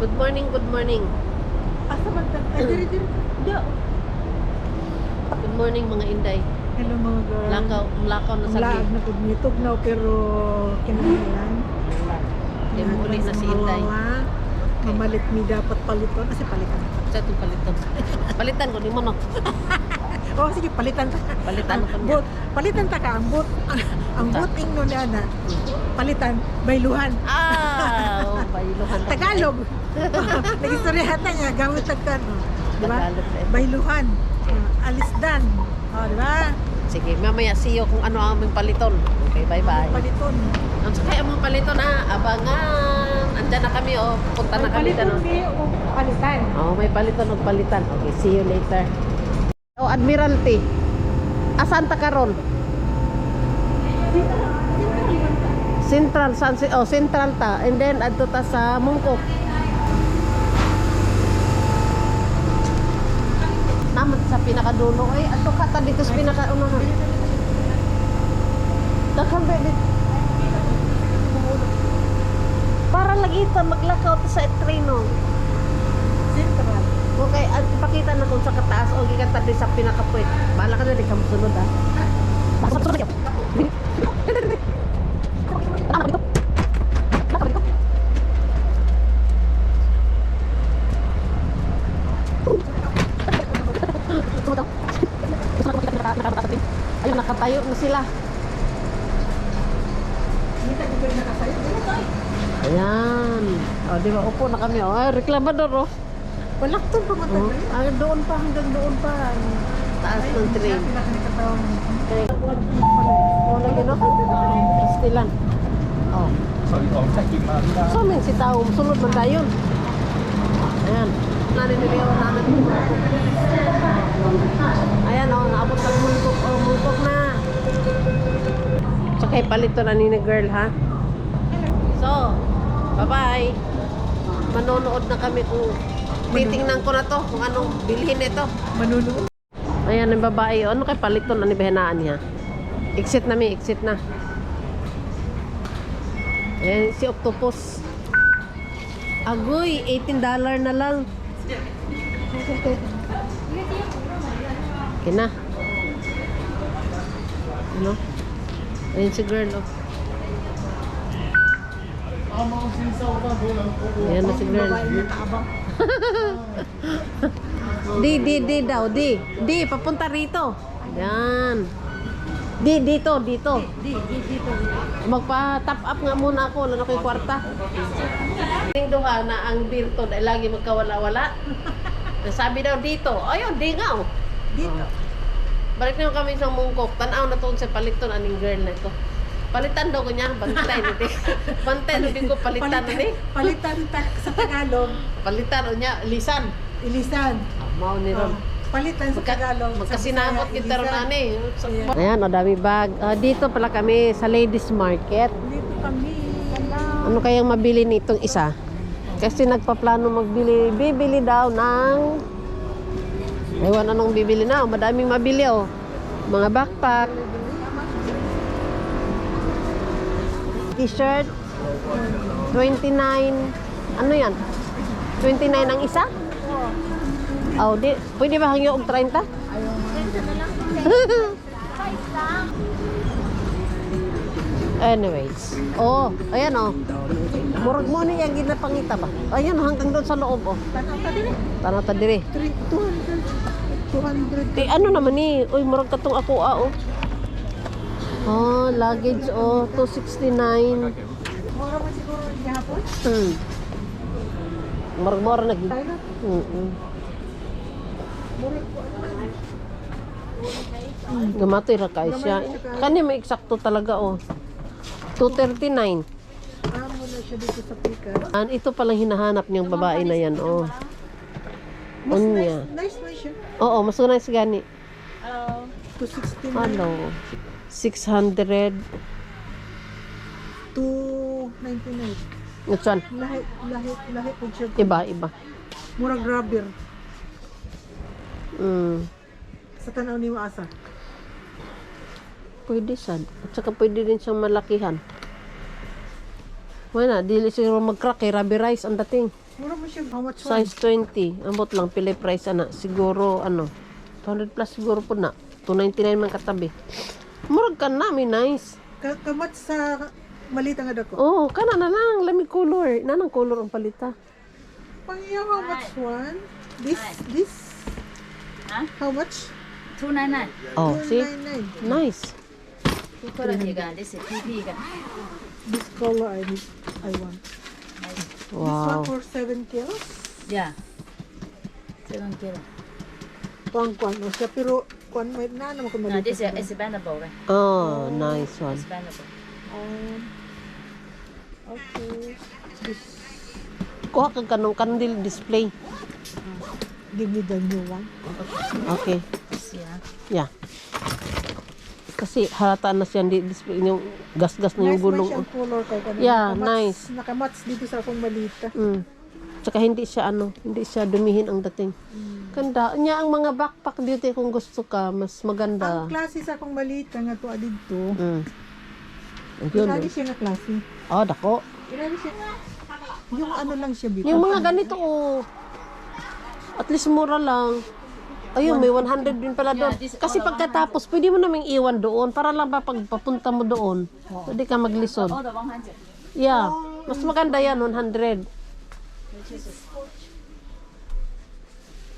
Good morning, good morning. Asa man ta? Ay, diri diri. Da. Good morning mga Inday. Hello mga girl. Lakaw, lakaw na Ang sa laag na pud nitog na pero kinahanglan. Di mo uli na si Inday. Mamalit mi dapat paliton kasi palitan. Sa itong palitan. Palitan ko, di mo no. Oh sige palitan ta. Palitan ko Ang niya. palitan ta ka ang bot. Ang bot ingno na na. Palitan bayluhan. Ah, oh, bailuhan. Tagalog. Nagistoryahan na niya gamit tagkan. Di ba? Ito. Bayluhan. Ah, alisdan. Oh, di ba? Sige, mamaya see you kung ano ang aming paliton. Okay, bye-bye. Paliton. Ang sakay among paliton ha, abangan. Andyan na kami oh. Punta na kami Paliton dano. di o palitan. Oh, may paliton og palitan. Okay, see you later. Oh, Admiralty. Asan ta karon? Central San oh Central ta and then adto ta sa Mungkok. Naman sa pinakadulo ay adto ka ta dito sa pinaka ano na. Daghang ba dito. Para lagi ta maglakaw ta sa treno. Central. Okay, at ipakita na kung sa kataas o gikan tadi sa pinakapuwet. Bahala ka na di ka musunod ah. Basta sunod kayo. Tama dito. Tama dito. Sumunod daw. Sumunod ko kita nakatating. Nakatayo na sila. Ayan. O, di ba? Upo na kami. O, ay, reklamador, oh. Walakton pa mata. Oh, ah, doon pa, hanggang doon pa. Taas ng train. Okay. Oh, lagi no? Pastilan. Oh. So, min si tao, sunod man tayo. Ayan. Naniniliw namin. Ayan, oh, naabot ng mulkok. Oh, mulkok na. So, kay palito na ni na girl, ha? So, bye-bye. Manonood na kami kung titingnan ko na to kung anong bilhin nito. Manunood. Ayan ang babae. Ano kay paliton ani bahanaan niya? Exit na mi, exit na. Ayan si Octopus. Agoy, 18 dollar na lang. Kina. Ano? Ayan si girl, oh. Ayan na si girl. Di, di, di daw, di. Di, papunta rito. Yan. Di, dito, dito. Di, di, dito. Magpa-top up nga muna ako, wala na ko'y kwarta. Ting duha na ang birto dahil lagi magkawala-wala. Sabi daw dito, ayun, di nga oh. Dito. Balik na kami sa mungkok, tanaw na to sa paliton aning girl na ito. Palitan daw ko niya, bantay nito. Bantay na din ko palitan na ni. Palitan ta sa Tagalog. Palitan o niya, lisan. Ilisan. Mao ni ron. Oh, palitan sa Tagalog. Bisaya, kita ron ani. Ayan. O dami bag. Ah, dito pala kami sa ladies market. Dito kami. Hello. Ano kayang mabili nitong isa? Kasi nagpaplano magbili. Bibili daw ng... Ewan anong bibili na. Madaming mabili oh. Mga backpack. T-shirt. 29. Ano yan? 29 ang isa? Oh, di, pwede ba hangyo og 30? Anyways. Oh, ayan oh. Murag mo ni yung ginapangita ba? Ayan oh, hanggang doon sa loob oh. Tanaw ta din. Tanaw ta dire. 200. 200. Eh ano naman ni? Uy, murag katong ako ah oh. Oh, luggage oh, 269. Mura man siguro gihapon. Hmm. Murag-murag nag Tayo na. Mm. Mura ko. Gamatoy ra kay siya. Kani may eksakto talaga oh. 239. Amo na siya dito sa pika. An ito palang hinahanap niyang babae na yan oh. Mas Unya. nice, nice na siya. Oo, mas nice gani. Uh, 260 Ano? 600. 299. Which one? Lahi, lahi, lahi po siya. Iba, iba. Murag rubber. Mm. Sa tanaw ni Maasa. Pwede sad. At saka pwede din siyang malakihan. Wala, dili siguro mag-crack kay rubber rice ang dating. Mura po siya. How much Size 20. Ambot lang. Pili price ana. Siguro ano. 200 plus siguro po na. 299 man katabi. Murag ka na. May nice. Ka kamat sa malita nga dako. Oo. Oh, kana na lang. Lamig color. Nanang color ang palita. Pangyaw, how much one? This? This? Huh? How much? 299. Oh, see? 299. Nice. This color I, I want. Nice. Wow. one for 7 kilos? いや7 kilo Kuan kuan no siya pero kuan may na naman kung no, this is expandable right? Oh, nice one. expandable Um, okay. This, Kuha ka kanong candle display. give me the new one. Okay. this yeah Yeah. Kasi halata na siya di display yung gas-gas na yung Nice gulong. siyang color kay kanina. Yeah, Nakamats- nice. Nakamats dito sa akong malita. Mm. Tsaka hindi siya ano, hindi siya dumihin ang dating. Ganda. Nya ang mga backpack beauty kung gusto ka, mas maganda. Ang klase sa akong malita nga to dito. Mm. Ayun. Ilali siya nga klase. Oh, dako. Ilali siya. Yung ano lang siya bito. Yung mga ganito, oh. At least mura lang. Ayun, may 100 din pala doon. Yeah, this Kasi pagkatapos, pwede mo naming iwan doon para lang ba pag papunta mo doon, pwede ka maglisod. oh the 100 Yeah. Mas maganda yan, 100.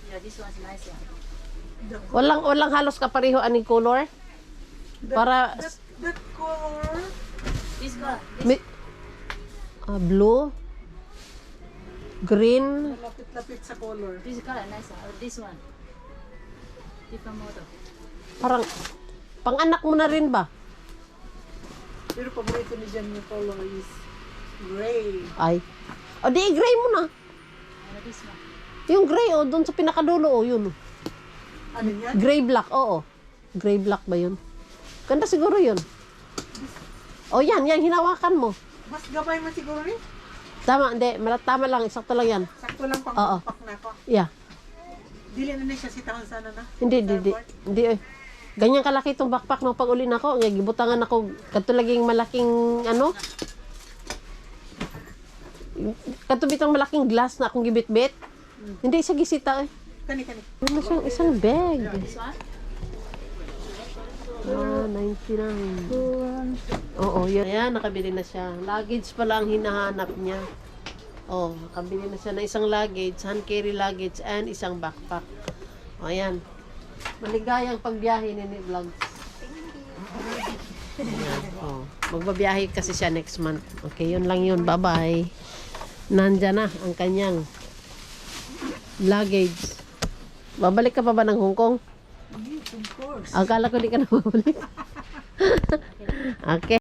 yeah this one's nice yeah Walang walang halos kapareho ani color. Para That, that color. this color may, ah, blue, green, Lapit-lapit sa color. this color nice uh, this one model parang pang anak mo na rin ba? Pero paborito ni Jan yung color is gray. Ay. O di gray mo na. ano this one Yung gray oh, doon sa pinakadulo oh, yun. oh. Ano yan? Gray black, oo. Gray black ba yun? Ganda siguro yun. O yan, yan, hinawakan mo. Mas gabay man siguro rin. Tama, hindi. Tama lang, eksakto lang yan. Sakto lang pang Oo. na ko. Yeah. Dili na na siya sitahan sana na. Hindi, hindi, hindi. Hindi, eh. Ganyan kalaki itong backpack no pag uli na ako. Nga, gibutangan ako katulaging malaking, ano? Katubit ang malaking glass na akong gibit-bit. Hindi siya gisita eh. Kani kani. Ano siyang isang bag. Ah, 99. Oo, yan. Ayan, nakabili na siya. Luggage pala ang hinahanap niya. Oh, nakabili na siya ng isang luggage, hand carry luggage, and isang backpack. O, ayan. Maligayang pagbiyahe ni ni Vlogs. Ayan, oh. Magbabiyahe kasi siya next month. Okay, yun lang yun. Bye-bye. Nandyan na ang kanyang luggage. Babalik ka pa ba ng Hong Kong? Of course. Akala ko di ka na babalik. okay.